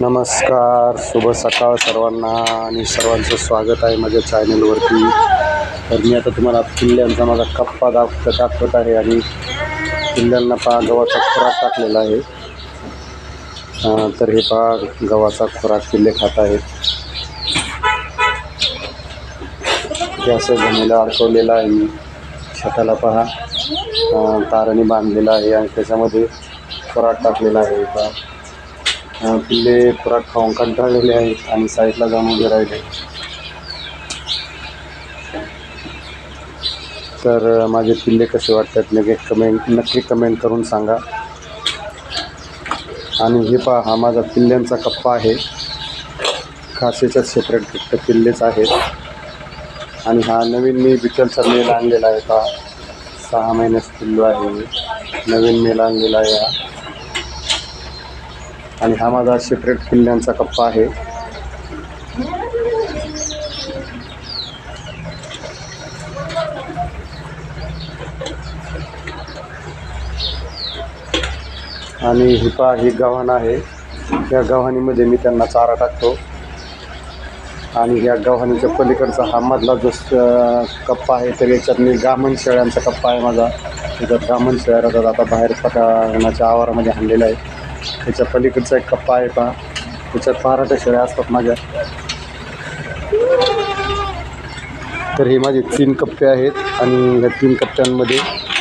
नमस्कार शुभ सकाळ सर्वांना आणि सर्वांचं स्वागत आहे माझ्या चॅनलवरती तर मी आता तुम्हाला किल्ल्यांचा माझा कप्पा दाख दाखवत आहे आणि किल्ल्यांना पहा गव्हाचा खुराक टाकलेला आहे. तर हे पहा गव्हाचा खुराक किल्ले खात आहेत. ते असं जमिनीला अडकवलेलं आहे मी. छताला पहा. ताराने बांधलेला आहे आणि त्याच्यामध्ये खुराक टाकलेला आहे. पहा. पिल्ले खुराक खाऊन कंटाळलेले आहेत आणि साईडला जाऊन उभे राहिले. तर माझे पिल्ले कसे वाटतात नक्की कमेंट नक्की कमेंट करून सांगा. आणि हे पहा हा माझा पिल्ल्यांचा कप्पा आहे. खासेच्या सेपरेट फक्त पिल्लेच आहेत. आणि हा नवीन मी विठ्ठलचा मेल आणलेला आहे का सहा महिन्याचा पिल्लू आहे. नवीन मेल आणलेला आहे हा. आणि हा माझा सेपरेट किल्ल्यांचा कप्पा आहे. आणि ही ही गव्हाण आहे. या गव्हाणीमध्ये मी त्यांना चारा टाकतो. आणि या गव्हाणीच्या पलीकडचा हा मधला जो स- कप्पा आहे तर याच्यात मी गामण शेळ्यांचा कप्पा आहे माझा. त्याच्यात गामण शेळ्या राहतात. आता बाहेर पटाणाच्या आवारामध्ये आणलेला आहे. त्याच्या पलीकडचा एक कप्पा आहे पहा. त्याच्यात पहाराट्या शेळ्या असतात माझ्या. तर हे माझे तीन कप्पे आहेत आणि या तीन कप्प्यांमध्ये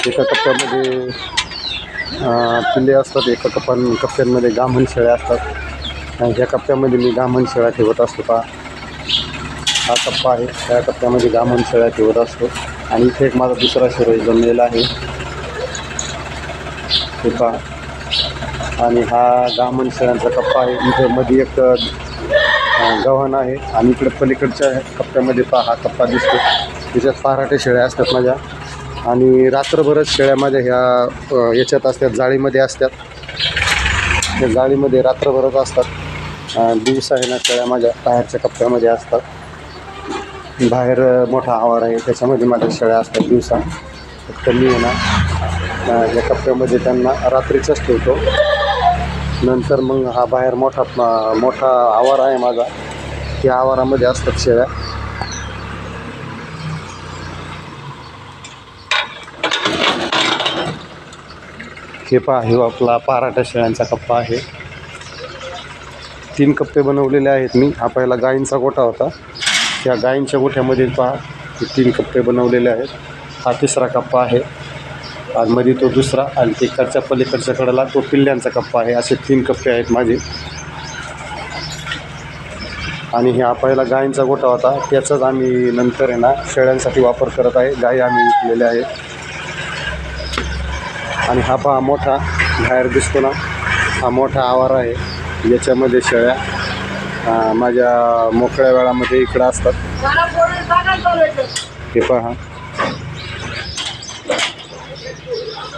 एका कप्प्यामध्ये पिल्ले असतात एका कप्पां कप्प्यांमध्ये गामण शेळ्या असतात. आणि ह्या कप्प्यामध्ये मी गामण शेळ्या ठेवत असतो पहा. हा कप्पा आहे त्या कप्प्यामध्ये गामण शेळ्या ठेवत असतो. आणि इथे एक माझा दुसरा शेळ जमलेला आहे. हे पहा. आणि हा गामन शेळ्यांचा कप्पा आहे. इथे मध्ये एक गव्हाण आहे. आणि इकडे पलीकडच्या कप्प्यामध्ये पा हा कप्पा दिसतो त्याच्यात पहाराटे शेळ्या असतात माझ्या. आणि रात्रभरच शेळ्या माझ्या ह्या याच्यात असतात जाळीमध्ये असतात. त्या जाळीमध्ये रात्रभरच असतात. दिवसा आहे ना शेळ्या माझ्या बाहेरच्या कप्प्यामध्ये असतात. बाहेर मोठा आवार आहे. त्याच्यामध्ये माझ्या शेळ्या असतात दिवसा. फक्त मी आहे ना या कप्प्यामध्ये त्यांना रात्रीचाच ठेवतो. नंतर मग हा बाहेर मोठा मोठा आवार आहे माझा. त्या आवारामध्ये असतात शेळ्या. हे पहा हे आपला पाराठा शेळ्यांचा कप्पा आहे. तीन कप्पे बनवलेले आहेत मी. हा पहिला गायींचा गोठा होता. त्या गायींच्या गोठ्यामध्ये पहा हे तीन कप्पे बनवलेले आहेत. हा तिसरा कप्पा आहे. आणि मध्ये तो दुसरा आणि तिकडच्या पलीकडच्या कडेला तो पिल्ल्यांचा कप्पा आहे. असे तीन कप्पे आहेत माझे. आणि ह्या पहिला गायींचा गोठा होता. त्याचाच आम्ही नंतर आहे ना शेळ्यांसाठी वापर करत आहे. गायी आम्ही विकलेल्या आहेत. आणि हा पहा मोठा बाहेर दिसतो ना. हा मोठा आवार आहे. याच्यामध्ये शेळ्या माझ्या मोकळ्या वेळामध्ये इकडं असतात. हे पहा.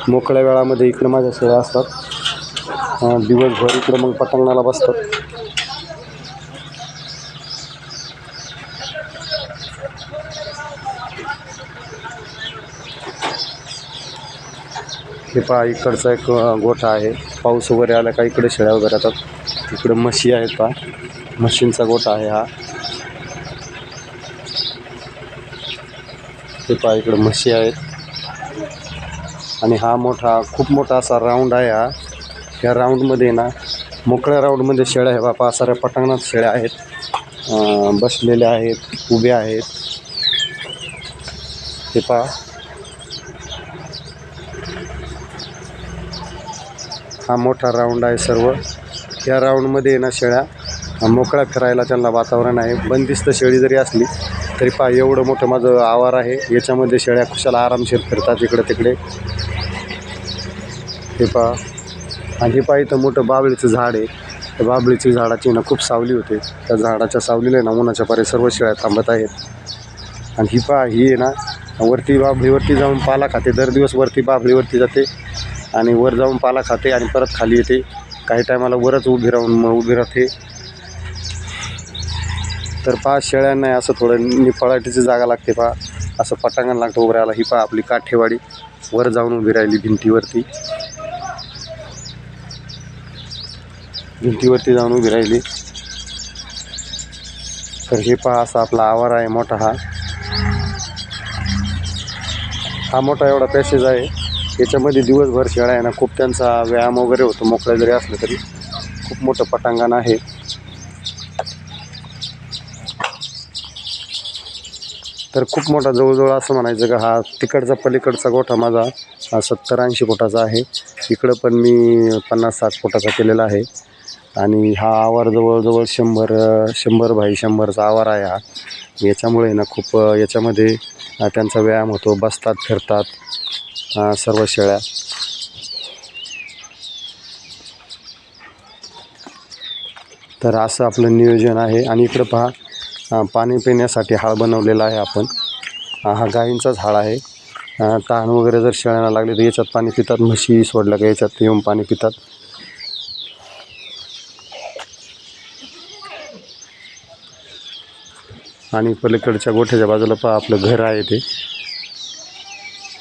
मोकळ्या वेळामध्ये इकडं माझ्या शेळ्या असतात. दिवसभर इकडं मग पटांगणाला बसतात. हे पहा इकडचा एक गोठा आहे. पाऊस वगैरे आला का इकडे शेळ्या वगैरे येतात इकडे म्हशी आहेत पहा. म्हशींचा गोठा आहे हा. हे पहा इकडे म्हशी आहेत. आणि हा मोठा खूप मोठा असा राऊंड आहे हा. या राऊंडमध्ये ना मोकळ्या राऊंडमध्ये शेळ्या आहे बापा साऱ्या पटांगणात शेळ्या आहेत. बसलेल्या आहेत उभ्या आहेत. हे पहा. हा मोठा राऊंड आहे सर्व. या राऊंडमध्ये ना शेळ्या मोकळ्या फिरायला त्यांना वातावरण आहे. बंदिस्त शेळी जरी असली तरी पहा एवढं मोठं माझं आवार आहे. याच्यामध्ये शेळ्या कुशाला आरामशीर फिरतात इकडे तिकडे. हे पहा. आणि हे पहा इथं मोठं बाबळीचं झाड आहे. त्या बाबळीची झाडाची ना खूप सावली होते. त्या झाडाच्या सावलीला ना उन्हाच्या पारे सर्व शेळ्या थांबत आहेत. आणि ही पहा ही आहे ना वरती बाबळीवरती जाऊन पाला खाते. दर दिवस वरती बाबळीवरती जाते आणि वर जाऊन पाला खाते आणि परत खाली येते. काही टायमाला वरच उभी राहून मग उभी राहते. तर पहा शेळ्यांना असं थोडं निफाळाटीची जागा लागते पहा. असं पटांगण लागतं उभं राहायला. ही पहा आपली काठेवाडी. वर जाऊन उभी राहिली भिंतीवरती. भिंतीवरती जाऊन उभी राहिली. तर हे पहा असा आपला आवार आहे मोठा हा. हा मोठा एवढा पॅसेज आहे. याच्यामध्ये दिवसभर शेळा आहे ना खूप त्यांचा व्यायाम वगैरे होतो मोकळ्या जरी असलं तरी. खूप मोठं पटांगण आहे. तर खूप मोठा जवळजवळ असं म्हणायचं का हा तिकडचा पलीकडचा गोठा माझा हा सत्तर ऐंशी फुटाचा आहे. इकडं पण मी पन्नास साठ फुटाचा केलेला आहे. आणि हा आवार जवळजवळ शंभर शंभर बाय शंभरचा आवार आहे हा. याच्यामुळे ना खूप याच्यामध्ये त्यांचा व्यायाम होतो बसतात फिरतात सर्व शेळ्या. तर असं आपलं नियोजन आहे. आणि इकडं पहा पाणी पिण्यासाठी हाळ बनवलेला आहे आपण. हा गायींचाच हाळ आहे. तहान वगैरे जर शेळ्यांना लागले तर याच्यात पाणी पितात म्हशी सोडलं का याच्यात येऊन पाणी पितात. आणि पलीकडच्या गोठ्याच्या बाजूला पहा आपलं घर आहे ते.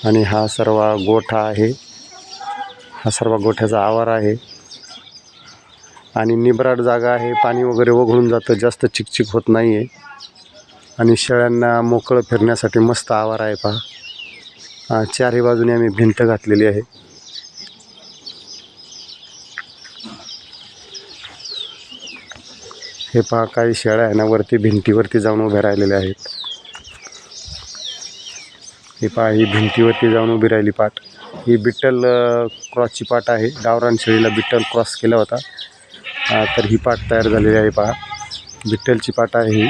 आणि हा सर्व गोठा आहे. हा सर्व गोठ्याचा आवार आहे. आणि निबराट जागा आहे. पाणी वगैरे वगळून जातं. जास्त चिकचिक होत नाही आहे आणि शेळ्यांना मोकळं फिरण्यासाठी मस्त आवार आहे पहा. चारही बाजूने आम्ही भिंत घातलेली आहे. हे पहा काही शेळ्या आहे ना वरती भिंतीवरती जाऊन उभ्या राहिलेल्या आहेत. हे पहा ही भिंतीवरती जाऊन उभी राहिली पाट ही बिट्टल क्रॉसची पाट आहे. गावरान शेळीला बिट्टल क्रॉस केला होता. तर ही पाट तयार झालेली आहे पहा. बिट्टलची पाट आहे ही.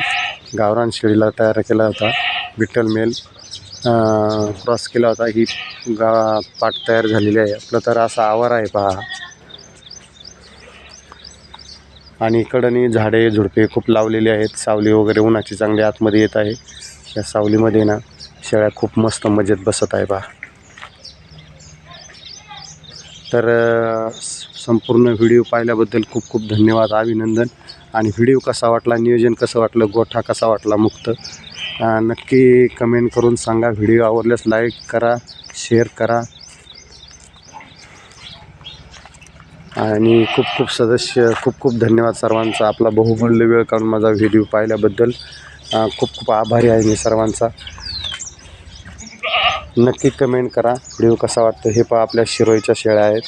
गावरान शेळीला तयार केला होता. बिट्टल मेल क्रॉस केला होता. ही गा पाट तयार झालेली आहे. आपलं तर असा आवार आहे पहा. आणि इकडनी झाडे झुडपे खूप लावलेली आहेत. सावली वगैरे उन्हाची चांगली आतमध्ये येत आहे. या सावलीमध्ये ना शेळ्या खूप मस्त मजेत बसत आहे बा. तर संपूर्ण व्हिडिओ पाहिल्याबद्दल खूप खूप धन्यवाद अभिनंदन. आणि व्हिडिओ कसा वाटला नियोजन कसं वाटलं गोठा कसा वाटला मुक्त? नक्की कमेंट करून सांगा. व्हिडिओ आवडल्यास लाईक करा शेअर करा. आणि खूप खूप सदस्य खूप खूप धन्यवाद सर्वांचा. आपला बहुमूल्य वेळ काढून माझा व्हिडिओ पाहिल्याबद्दल खूप खूप आभारी आहे मी सर्वांचा. नक्की कमेंट करा व्हिडिओ कसा वाटतो हे पहा आपल्या शिरोईच्या शेळ्या आहेत.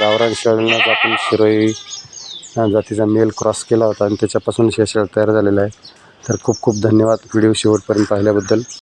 गावरान शेळ्यांनाच आपण शिरोई जातीचा मेल क्रॉस केला होता आणि त्याच्यापासून शेळ तयार झालेला आहे. तर खूप खूप धन्यवाद व्हिडिओ शेवटपर्यंत पाहिल्याबद्दल.